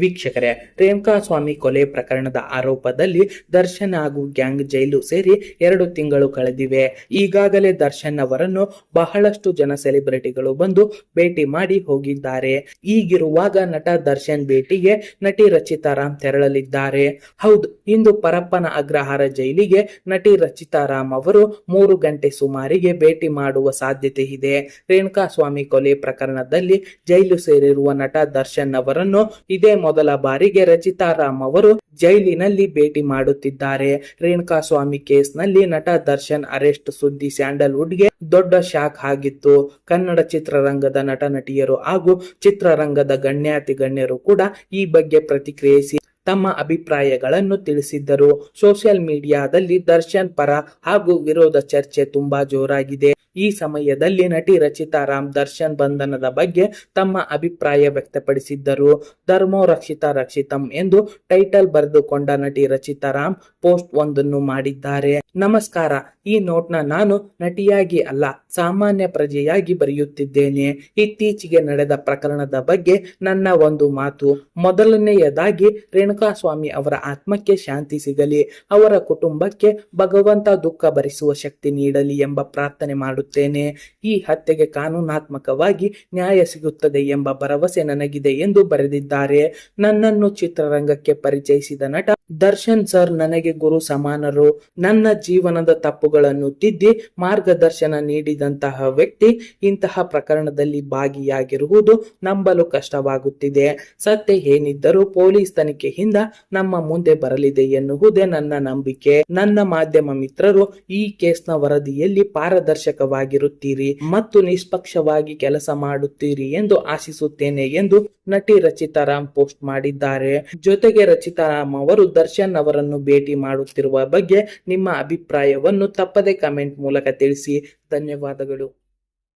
ವೀಕ್ಷಕರೇ ರೇಣುಕಾ ಸ್ವಾಮಿ ಕೊಲೆ ಪ್ರಕರಣದ ಆರೋಪದಲ್ಲಿ ದರ್ಶನ್ ಹಾಗೂ ಗ್ಯಾಂಗ್ ಜೈಲು ಸೇರಿ ಎರಡು ತಿಂಗಳು ಕಳೆದಿವೆ. ಈಗಾಗಲೇ ದರ್ಶನ್ ಅವರನ್ನು ಬಹಳಷ್ಟು ಜನ ಸೆಲೆಬ್ರಿಟಿಗಳು ಬಂದು ಭೇಟಿ ಮಾಡಿ ಹೋಗಿದ್ದಾರೆ. ಈಗಿರುವಾಗ ನಟ ದರ್ಶನ್ ಭೇಟಿಗೆ ನಟಿ ರಚಿತಾ ರಾಮ್ ತೆರಳಲಿದ್ದಾರೆ. ಹೌದು, ಇಂದು ಪರಪ್ಪನ ಅಗ್ರಹಾರ ಜೈಲಿಗೆ ನಟಿ ರಚಿತಾ ರಾಮ್ ಅವರು ಮೂರು ಗಂಟೆ ಸುಮಾರಿಗೆ ಭೇಟಿ ಮಾಡುವ ಸಾಧ್ಯತೆ ಇದೆ. ರೇಣುಕಾ ಸ್ವಾಮಿ ಕೊಲೆ ಪ್ರಕರಣದಲ್ಲಿ ಜೈಲು ಸೇರಿರುವ ನಟ ದರ್ಶನ್ ಅವರನ್ನು ಇದೇ ಮೊದಲ ಬಾರಿಗೆ ರಚಿತಾ ರಾಮ್ ಅವರು ಜೈಲಿನಲ್ಲಿ ಭೇಟಿ ಮಾಡುತ್ತಿದ್ದಾರೆ. ರೇಣುಕಾ ಸ್ವಾಮಿ ಕೇಸ್ನಲ್ಲಿ ನಟ ದರ್ಶನ್, ಅರೆಸ್ಟ್ ಸುದ್ದಿ ಸ್ಯಾಂಡಲ್ವುಡ್ಗೆ ದೊಡ್ಡ ಶಾಕ್ ಆಗಿತ್ತು. ಕನ್ನಡ ಚಿತ್ರರಂಗದ ನಟ ನಟಿಯರು ಹಾಗೂ ಚಿತ್ರರಂಗದ ಗಣ್ಯಾತಿ ಗಣ್ಯರು ಕೂಡ ಈ ಬಗ್ಗೆ ಪ್ರತಿಕ್ರಿಯಿಸಿ ತಮ್ಮ ಅಭಿಪ್ರಾಯಗಳನ್ನು ತಿಳಿಸಿದ್ದರು. ಸೋಷಿಯಲ್ ಮೀಡಿಯಾದಲ್ಲಿ ದರ್ಶನ್ ಪರ ಹಾಗೂ ವಿರೋಧ ಚರ್ಚೆ ತುಂಬಾ ಜೋರಾಗಿದೆ. ಈ ಸಮಯದಲ್ಲಿ ನಟಿ ರಚಿತಾ ರಾಮ್ ದರ್ಶನ್ ಬಂಧನದ ಬಗ್ಗೆ ತಮ್ಮ ಅಭಿಪ್ರಾಯ ವ್ಯಕ್ತಪಡಿಸಿದ್ದರು. ಧರ್ಮೋ ರಕ್ಷಿತಾ ರಕ್ಷಿತಂ ಎಂದು ಟೈಟಲ್ ಬರೆದುಕೊಂಡ ನಟಿ ರಚಿತಾ ರಾಮ್ ಪೋಸ್ಟ್ ಒಂದನ್ನು ಮಾಡಿದ್ದಾರೆ. ನಮಸ್ಕಾರ, ಈ ನೋಟ್ನ ನಾನು ನಟಿಯಾಗಿ ಅಲ್ಲ, ಸಾಮಾನ್ಯ ಪ್ರಜೆಯಾಗಿ ಬರೆಯುತ್ತಿದ್ದೇನೆ. ಇತ್ತೀಚೆಗೆ ನಡೆದ ಪ್ರಕರಣದ ಬಗ್ಗೆ ನನ್ನ ಒಂದು ಮಾತು. ಮೊದಲನೆಯದಾಗಿ ರೇಣುಕಾಸ್ವಾಮಿ ಅವರ ಆತ್ಮಕ್ಕೆ ಶಾಂತಿ ಸಿಗಲಿ, ಅವರ ಕುಟುಂಬಕ್ಕೆ ಭಗವಂತ ದುಃಖ ಭರಿಸುವ ಶಕ್ತಿ ನೀಡಲಿ ಎಂಬ ಪ್ರಾರ್ಥನೆ ಮಾಡುತ್ತೇನೆ ಈ ಹತ್ಯೆಗೆ ಕಾನೂನಾತ್ಮಕವಾಗಿ ನ್ಯಾಯ ಸಿಗುತ್ತದೆ ಎಂಬ ಭರವಸೆ ನನಗಿದೆ ಎಂದು ಬರೆದಿದ್ದಾರೆ. ನನ್ನನ್ನು ಚಿತ್ರರಂಗಕ್ಕೆ ಪರಿಚಯಿಸಿದ ನಟ ದರ್ಶನ್ ಸರ್ ನನಗೆ ಗುರು ಸಮಾನರು. ನನ್ನ ಜೀವನದ ತಪ್ಪುಗಳನ್ನು ತಿದ್ದಿ ಮಾರ್ಗದರ್ಶನ ನೀಡಿದಂತಹ ವ್ಯಕ್ತಿ ಇಂತಹ ಪ್ರಕರಣದಲ್ಲಿ ಭಾಗಿಯಾಗಿರುವುದು ನಂಬಲು ಕಷ್ಟವಾಗುತ್ತಿದೆ. ಸತ್ಯ ಏನಿದ್ದರೂ ಪೊಲೀಸ್ ತನಿಖೆಯಿಂದ ನಮ್ಮ ಮುಂದೆ ಬರಲಿದೆ ಎನ್ನುವುದೇ ನನ್ನ ನಂಬಿಕೆ. ನನ್ನ ಮಾಧ್ಯಮ ಮಿತ್ರರು ಈ ಕೇಸ್ನ ವರದಿಯಲ್ಲಿ ಪಾರದರ್ಶಕವಾಗಿರುತ್ತೀರಿ ಮತ್ತು ನಿಷ್ಪಕ್ಷವಾಗಿ ಕೆಲಸ ಮಾಡುತ್ತೀರಿ ಎಂದು ಆಶಿಸುತ್ತೇನೆ ಎಂದು ನಟಿ ರಚಿತಾ ರಾಮ್ ಪೋಸ್ಟ್ ಮಾಡಿದ್ದಾರೆ. ಜೊತೆಗೆ ರಚಿತಾ ರಾಮ್ ಅವರು ದರ್ಶನ್ ಅವರನ್ನು ಭೇಟಿ ಮಾಡುತ್ತಿರುವ ಬಗ್ಗೆ ನಿಮ್ಮ ಅಭಿಪ್ರಾಯವನ್ನು ತಪ್ಪದೆ ಕಮೆಂಟ್ ಮೂಲಕ ತಿಳಿಸಿ. ಧನ್ಯವಾದಗಳು.